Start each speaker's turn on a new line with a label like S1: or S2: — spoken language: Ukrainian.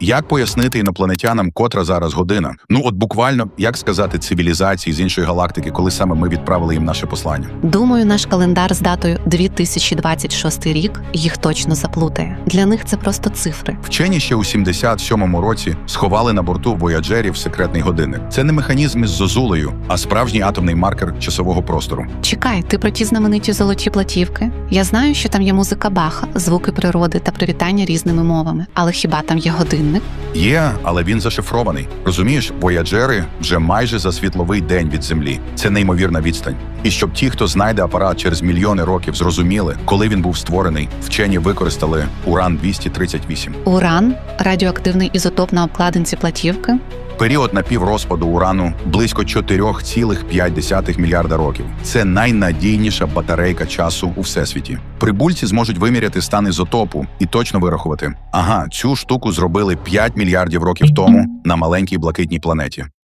S1: Як пояснити інопланетянам, котра зараз година? Ну от буквально як сказати цивілізації з іншої галактики, коли саме ми відправили їм наше послання?
S2: Думаю, наш календар з датою 2026 рік їх точно заплутає. Для них це просто цифри.
S1: Вчені ще у 77-му році сховали на борту вояджерів секретний годинник. Це не механізм із зозулею, а справжній атомний маркер часового простору.
S2: Чекай, ти про ті знамениті золоті платівки? Я знаю, що там є музика Баха, звуки природи та привітання різними мовами. Але хіба там є годинник?
S1: Є, але він зашифрований. Розумієш, вояджери вже майже за світловий день від землі. Це неймовірна відстань. І щоб ті, хто знайде апарат через мільйони років, зрозуміли, коли він був створений, вчені використали уран 238
S2: Уран, радіоактивний ізотоп на обкладинці платівки.
S1: Період напіврозпаду урану близько 4,5 мільярда років. Це найнадійніша батарейка часу у всесвіті. Прибульці зможуть виміряти стан ізотопу і точно вирахувати. Ага, цю штуку зробили 5 мільярдів років тому на маленькій блакитній планеті.